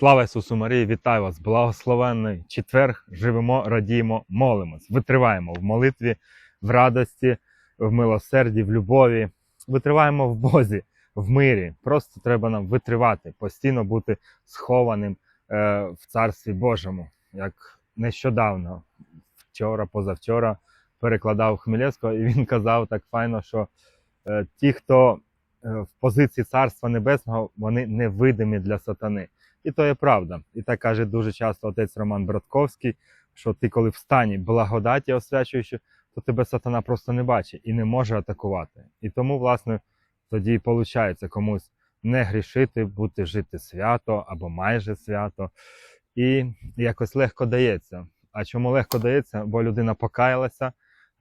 Слава Ісусу Марії, вітаю вас! Благословенний четверг! Живемо, радіємо, молимось, витриваємо в молитві, в радості, в милосерді, в любові. Витриваємо в Бозі, в мирі. Просто треба нам витривати, постійно бути схованим е, в Царстві Божому. Як нещодавно, вчора, позавчора, перекладав Хмелевського, і він казав так файно, що е, ті, хто е, в позиції Царства Небесного, вони невидимі для сатани. І то є правда. І так каже дуже часто отець Роман Братковський, що ти, коли в стані благодаті освячуючи, то тебе сатана просто не бачить і не може атакувати. І тому, власне, тоді виходить комусь не грішити, бути жити свято або майже свято. І якось легко дається. А чому легко дається? Бо людина покаялася,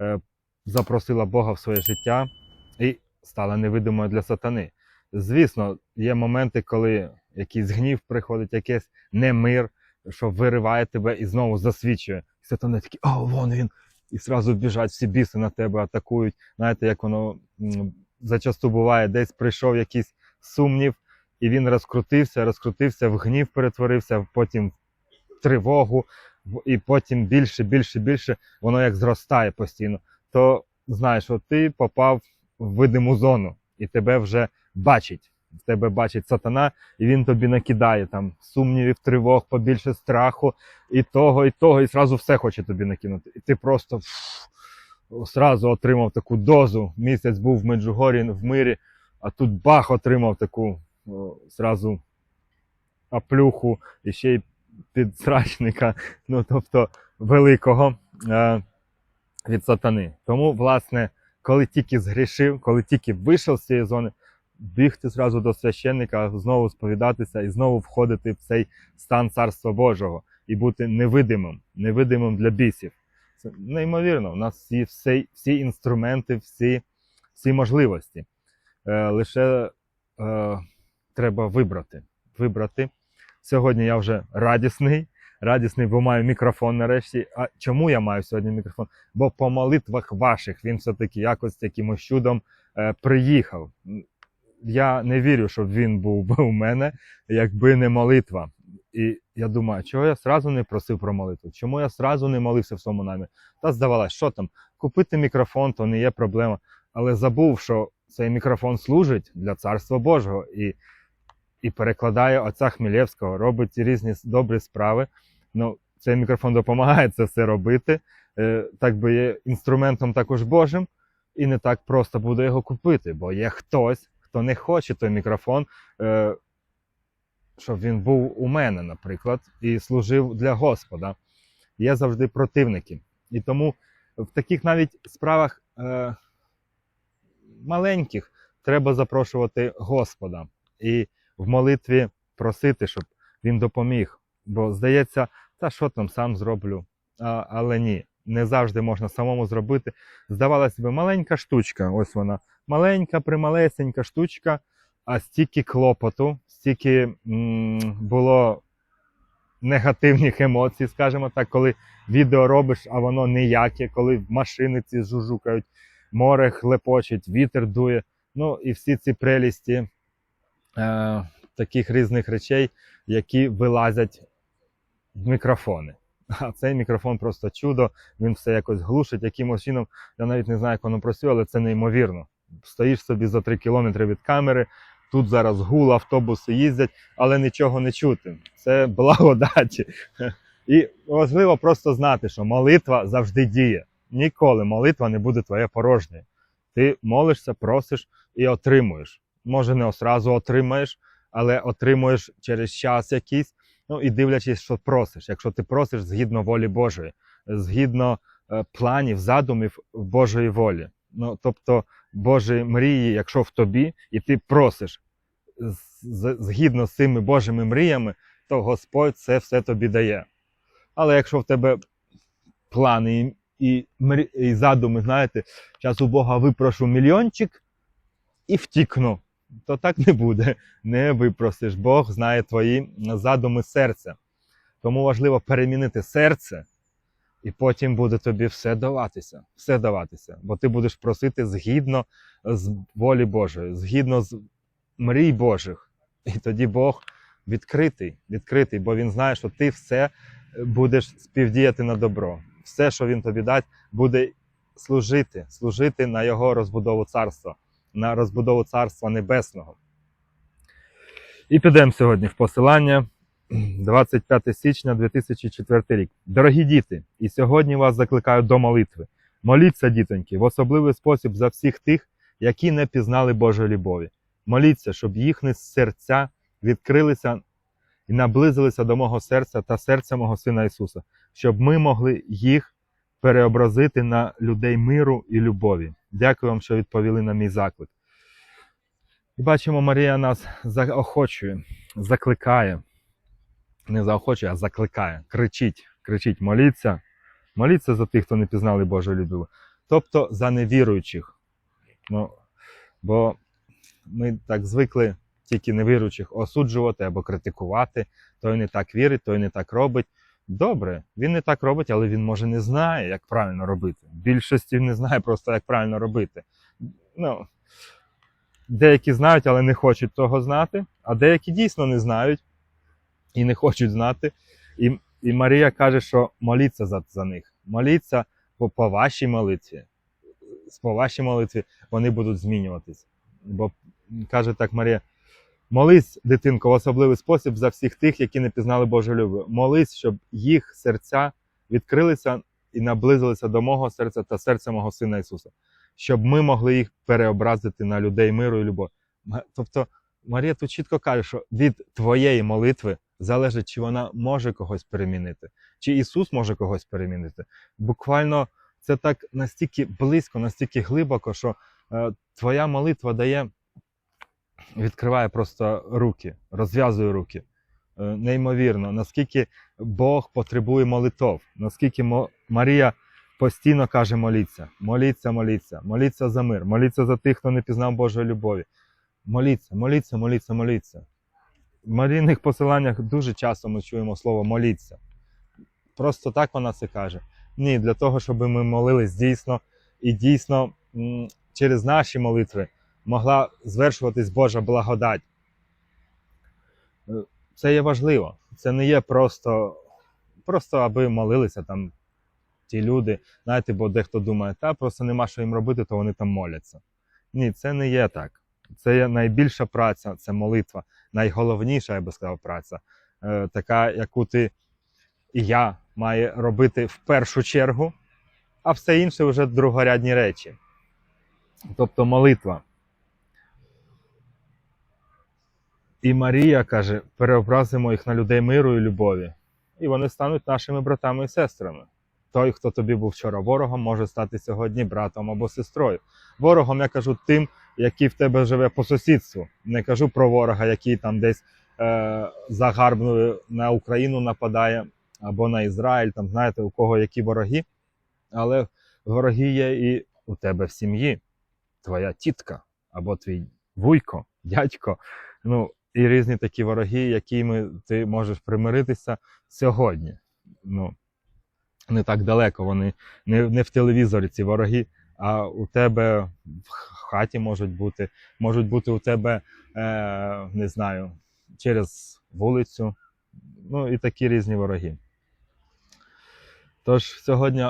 е, запросила Бога в своє життя і стала невидимою для сатани. Звісно, є моменти, коли якийсь гнів приходить, якийсь немир, що вириває тебе і знову засвічує. І сатана такий, о, вон він! І зразу біжать всі біси на тебе, атакують. Знаєте, як воно зачасту буває, десь прийшов якийсь сумнів, і він розкрутився, розкрутився, в гнів перетворився, потім в тривогу, і потім більше, більше, більше, воно як зростає постійно. То знаєш, що ти попав в видиму зону, і тебе вже бачить. В тебе бачить сатана, і він тобі накидає там сумнівів, тривог, побільше страху, і того, і того, і зразу все хоче тобі накинути. І ти просто фу, отримав таку дозу. Місяць був в Меджугорі в мирі, а тут бах отримав таку о, зразу аплюху і ще й підсрачника, ну тобто великого е, від сатани. Тому, власне, коли тільки згрішив, коли тільки вийшов з цієї зони, бігти зразу до священника, знову сповідатися і знову входити в цей стан Царства Божого і бути невидимим, невидимим для бісів. Це неймовірно. У нас є всі, всі інструменти, всі, всі можливості. Е, лише е, треба вибрати. вибрати. Сьогодні я вже радісний. Радісний, бо маю мікрофон нарешті. А чому я маю сьогодні мікрофон? Бо по молитвах ваших він все-таки якось якимось чудом е, приїхав. Я не вірю, щоб він був би у мене, якби не молитва. І я думаю, чого я сразу не просив про молитву? Чому я сразу не молився в своєму намі? Та здавалось, що там, купити мікрофон, то не є проблема. Але забув, що цей мікрофон служить для Царства Божого і, і перекладає отця Хмелєвського, робить різні добрі справи. Ну, цей мікрофон допомагає це все робити. Е, так би є інструментом також Божим, і не так просто буде його купити, бо є хтось, хто не хоче той мікрофон, е, щоб він був у мене, наприклад, і служив для Господа. Є завжди противники. І тому в таких навіть справах е, маленьких треба запрошувати Господа і в молитві просити, щоб він допоміг. Бо здається, та що там сам зроблю. А, але ні, не завжди можна самому зробити. Здавалося б, маленька штучка, ось вона, маленька, прималесенька штучка, а стільки клопоту, стільки м, було негативних емоцій, скажімо так, коли відео робиш, а воно ніяке, коли машини ці жужукають, море хлепочить, вітер дує. Ну і всі ці прелісті е, таких різних речей, які вилазять в мікрофони. А цей мікрофон просто чудо, він все якось глушить якимось чином. Я навіть не знаю, як воно працює, але це неймовірно. Стоїш собі за 3 кілометри від камери, тут зараз гул, автобуси їздять, але нічого не чути. Це благодаті. І важливо просто знати, що молитва завжди діє. Ніколи молитва не буде твоя порожня. Ти молишся, просиш і отримуєш. Може, не одразу отримаєш, але отримуєш через час якийсь. Ну і дивлячись, що просиш. Якщо ти просиш згідно волі Божої, згідно е, планів, задумів Божої волі. Ну, тобто Божі мрії, якщо в тобі, і ти просиш згідно з цими Божими мріями, то Господь це все тобі дає. Але якщо в тебе плани і, і задуми, знаєте, зараз у Бога випрошу мільйончик і втікну, то так не буде. Не випросиш. Бог знає твої задуми серця. Тому важливо перемінити серце, і потім буде тобі все даватися. Все даватися. Бо ти будеш просити згідно з волі Божої, згідно з мрій Божих. І тоді Бог відкритий, відкритий, бо він знає, що ти все будеш співдіяти на добро. Все, що він тобі дасть, буде служити, служити на його розбудову царства, на розбудову царства небесного. І підемо сьогодні в посилання 25 січня 2004 рік. Дорогі діти, і сьогодні вас закликаю до молитви. Моліться, дітоньки, в особливий спосіб за всіх тих, які не пізнали Божої любові. Моліться, щоб їхні серця відкрилися і наблизилися до мого серця та серця мого Сина Ісуса, щоб ми могли їх переобразити на людей миру і любові. Дякую вам, що відповіли на мій заклик. І бачимо, Марія нас заохочує, закликає. Не заохочує, а закликає. Кричить, кричить, моліться. Моліться за тих, хто не пізнали Божої любові. Тобто за невіруючих. Ну, бо ми так звикли тільки невіруючих осуджувати або критикувати. Той не так вірить, той не так робить. Добре, він не так робить, але він може не знає, як правильно робити. Більшості не знає просто, як правильно робити. Ну, деякі знають, але не хочуть того знати, а деякі дійсно не знають і не хочуть знати. І, і Марія каже, що моліться за, за них. Моліться по, по вашій молитві. По вашій молитві вони будуть змінюватись. Бо каже так Марія: молись, дитинко, в особливий спосіб за всіх тих, які не пізнали Божу любов. Молись, щоб їх серця відкрилися і наблизилися до мого серця та серця мого Сина Ісуса, щоб ми могли їх переобразити на людей миру і любов. Тобто Марія тут чітко каже, що від твоєї молитви залежить, чи вона може когось перемінити, чи Ісус може когось перемінити. Буквально це так настільки близько, настільки глибоко, що е, твоя молитва дає, відкриває просто руки, розв'язує руки. Е, неймовірно, наскільки Бог потребує молитов, наскільки Марія постійно каже: моліться, моліться, моліться, моліться за мир, моліться за тих, хто не пізнав Божої любові. Моліться, моліться, моліться, моліться. В Марійних посиланнях дуже часто ми чуємо слово моліться. Просто так вона це каже. Ні, для того, щоб ми молились дійсно і дійсно через наші молитви могла звершуватись Божа благодать. Е, Це є важливо. Це не є просто, просто аби молилися там ті люди. Знаєте, бо дехто думає, та просто нема що їм робити, то вони там моляться. Ні, це не є так. Це є найбільша праця, це молитва, найголовніша, я би сказав, праця, е, така, яку ти і я маю робити в першу чергу, а все інше вже другорядні речі. Тобто молитва. І Марія каже: переобразимо їх на людей миру і любові, і вони стануть нашими братами і сестрами. Той, хто тобі був вчора ворогом, може стати сьогодні братом або сестрою. Ворогом я кажу тим, який в тебе живе по сусідству. Не кажу про ворога, який там десь е, загарбною на Україну нападає або на Ізраїль, там знаєте, у кого які вороги. Але вороги є і у тебе в сім'ї, твоя тітка або твій вуйко, дядько. Ну, і різні такі вороги, якими ти можеш примиритися сьогодні. Ну, не так далеко, вони не, не в телевізорі ці вороги, а у тебе в хаті можуть бути, можуть бути у тебе, е, не знаю, через вулицю. Ну і такі різні вороги. Тож сьогодні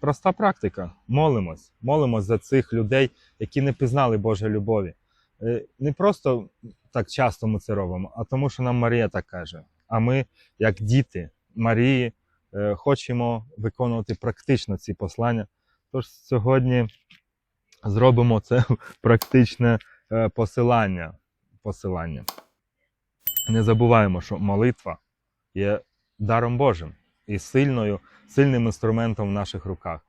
проста практика. Молимось. Молимось за цих людей, які не пізнали Божої любові. Е, Не просто так часто ми це робимо, а тому, що нам Марія так каже. А ми, як діти Марії, е, хочемо виконувати практично ці послання. Тож сьогодні зробимо це практичне е, посилання. посилання. Не забуваємо, що молитва є даром Божим і сильною, сильним інструментом в наших руках.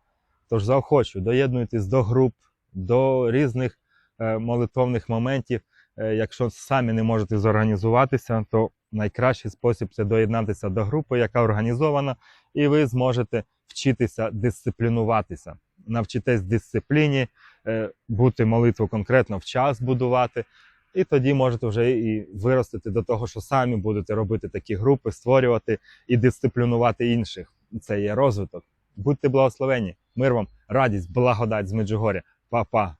Тож заохочу, доєднуйтесь до груп, до різних е, молитовних моментів. Е, якщо самі не можете зорганізуватися, то найкращий спосіб це доєднатися до групи, яка організована, і ви зможете вчитися дисциплінуватися. Навчитесь дисципліні, е, бути молитву конкретно в час будувати. І тоді можете вже і виростити до того, що самі будете робити такі групи, створювати і дисциплінувати інших. Це є розвиток. Будьте благословені, мир вам, радість, благодать з Меджугоря. Па-па.